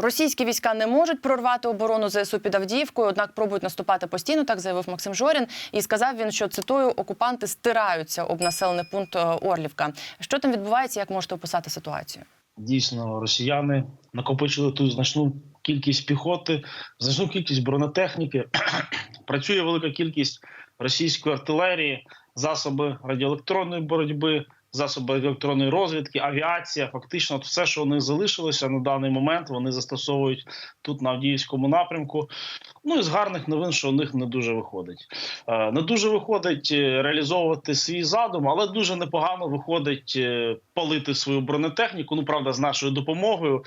Російські війська не можуть прорвати оборону ЗСУ під Авдіївкою, однак пробують наступати постійно. Так заявив Максим Жорін. І сказав він, що цитую: окупанти стираються об населений пункт е, Орлівка. Що там відбувається? Як можете описати ситуацію? Дійсно, росіяни накопичили тут значну кількість піхоти, значну кількість бронетехніки. Працює велика кількість російської артилерії, засоби радіоелектронної боротьби, засоби радіоелектронної розвідки, авіація. Фактично, все, що у них залишилося на даний момент, вони застосовують тут на Авдіївському напрямку. Ну і з гарних новин, що у них не дуже виходить. Е, Не дуже виходить е, реалізовувати свій задум, але дуже непогано виходить е, палити свою бронетехніку. Ну правда, з нашою допомогою.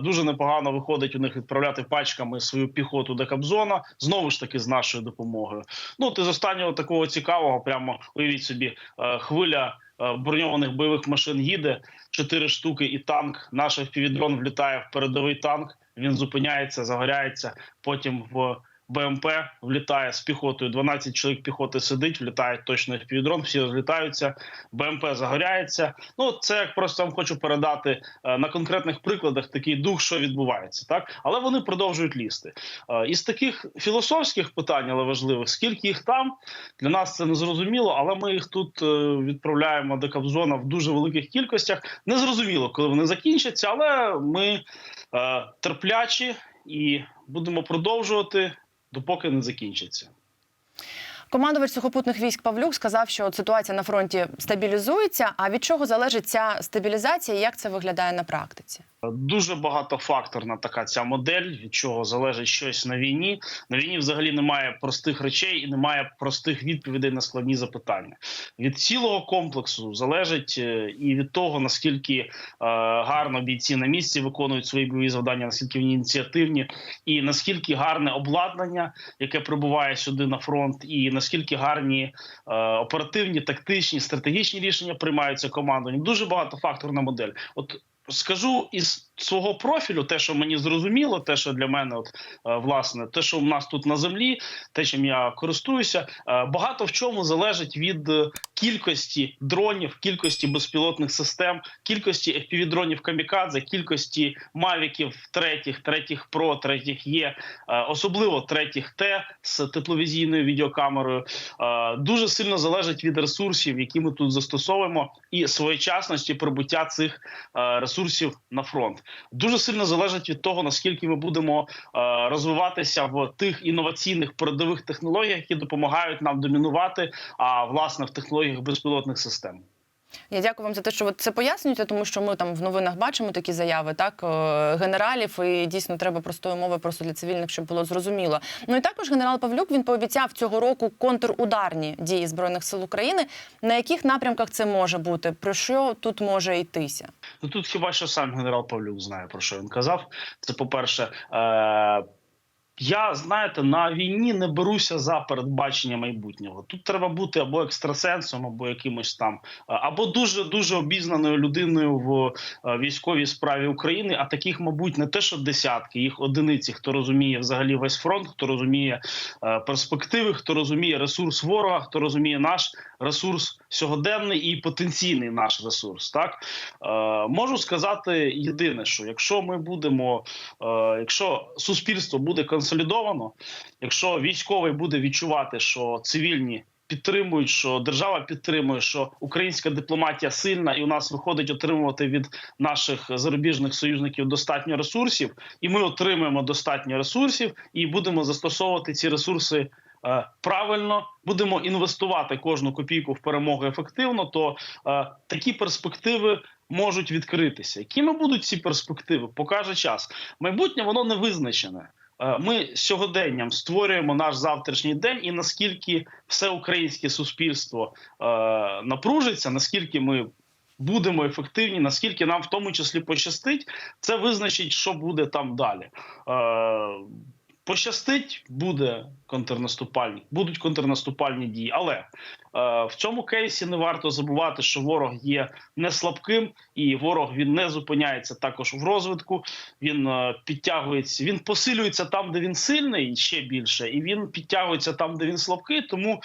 Дуже непогано виходить у них відправляти пачками свою піхоту до Кабзона. Знову ж таки, з нашою допомогою. Ну ти з останнього такого цікавого, прямо уявіть собі, хвиля. Е, Броньованих бойових машин їде чотири штуки, і танк. Наш півдрон влітає в передовий танк. Він зупиняється, загоряється. Потім в БМП влітає з піхотою. 12 чоловік піхоти сидить, влітає точно в півдрон, всі розлітаються. БМП загоряється. Ну це як просто вам хочу передати е, на конкретних прикладах такий дух, що відбувається, так але вони продовжують лізти. Е, Із таких філософських питань, але важливих, скільки їх там для нас це не зрозуміло, але ми їх тут е, відправляємо до Кабзона в дуже великих кількостях. Незрозуміло, коли вони закінчаться, але ми терплячі і будемо продовжувати допоки не закінчиться. Командувач сухопутних військ Павлюк сказав, що ситуація на фронті стабілізується. А від чого залежить ця стабілізація? Як це виглядає на практиці? Дуже багатофакторна така ця модель, від чого залежить щось на війні. На війні взагалі немає простих речей і немає простих відповідей на складні запитання. Від цілого комплексу залежить е, і від того наскільки е, гарно бійці на місці виконують свої бойові завдання, наскільки вони ініціативні, і наскільки гарне обладнання, яке прибуває сюди на фронт, і наскільки гарні е, оперативні, тактичні, стратегічні рішення приймаються командою. Дуже багатофакторна модель. От скажу із свого профілю, те, що мені зрозуміло, те, що для мене, от е, власне, те, що в нас тут на землі, те, чим я користуюся, е, багато в чому залежить від е, кількості дронів, кількості безпілотних систем, кількості FPV-дронів камікадзе, кількості мавіків третіх, третіх про, третіх є, е, особливо третіх Т з тепловізійною відеокамерою. Е, Дуже сильно залежить від ресурсів, які ми тут застосовуємо, і своєчасності прибуття цих е, ресурсів на фронт. Дуже сильно залежить від того, наскільки ми будемо розвиватися в тих інноваційних передових технологіях, які допомагають нам домінувати, а власне в технологіях безпілотних систем. Я дякую вам за те, що ви це пояснюєте, тому що ми там в новинах бачимо такі заяви, так е, генералів, і дійсно треба простої мови просто для цивільних, щоб було зрозуміло. Ну і також генерал Павлюк він пообіцяв цього року контрударні дії збройних сил України. На яких напрямках це може бути? Про що тут може йтися? Ну тут хіба що сам генерал Павлюк знає про що він казав. Це по перше. Е- я знаєте, на війні не беруся за передбачення майбутнього. Тут треба бути або екстрасенсом, або якимось там, е, або дуже дуже обізнаною людиною в е, військовій справі України. А таких, мабуть, не те, що десятки, їх одиниці, хто розуміє взагалі весь фронт, хто розуміє е, перспективи, хто розуміє ресурс ворога, хто розуміє наш ресурс сьогоденний і потенційний наш ресурс. Так е, можу сказати єдине, що якщо ми будемо, е, якщо суспільство буде консолідовано, якщо військовий буде відчувати, що цивільні. Підтримують, що держава підтримує, що українська дипломатія сильна, і у нас виходить отримувати від наших зарубіжних союзників достатньо ресурсів, і ми отримуємо достатньо ресурсів і будемо застосовувати ці ресурси правильно, будемо інвестувати кожну копійку в перемогу ефективно. То е, такі перспективи можуть відкритися. Якими будуть ці перспективи? Покаже час. Майбутнє воно не визначене. Е, Ми сьогоденням створюємо наш завтрашній день, і наскільки все українське суспільство е, напружиться, наскільки ми будемо ефективні, наскільки нам в тому числі пощастить, це визначить, що буде там далі. Пощастить, буде контрнаступальні, будуть контрнаступальні дії. Але е, в цьому кейсі не варто забувати, що ворог є не слабким, і ворог він не зупиняється також в розвитку. Він е, підтягується, він посилюється там, де він сильний, ще більше, і він підтягується там, де він слабкий. Тому е,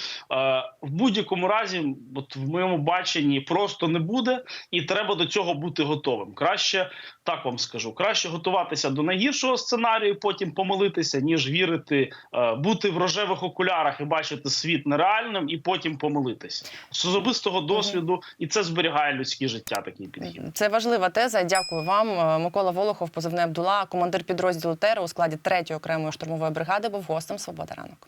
в будь-якому разі, от в моєму баченні, просто не буде, і треба до цього бути готовим. Краще так вам скажу, краще готуватися до найгіршого сценарію, потім помилитися, ніж вірити, е, бути в рожевих окулярах і бачити світ нереальним, і потім помилитися з особистого досвіду, і це зберігає людське життя. Такий підхід. Це важлива теза. Дякую вам. Е, Микола Волохов, позивний Абдула, командир підрозділу ТЕР у складі 3-ї окремої штурмової бригади, був гостем Свобода ранок.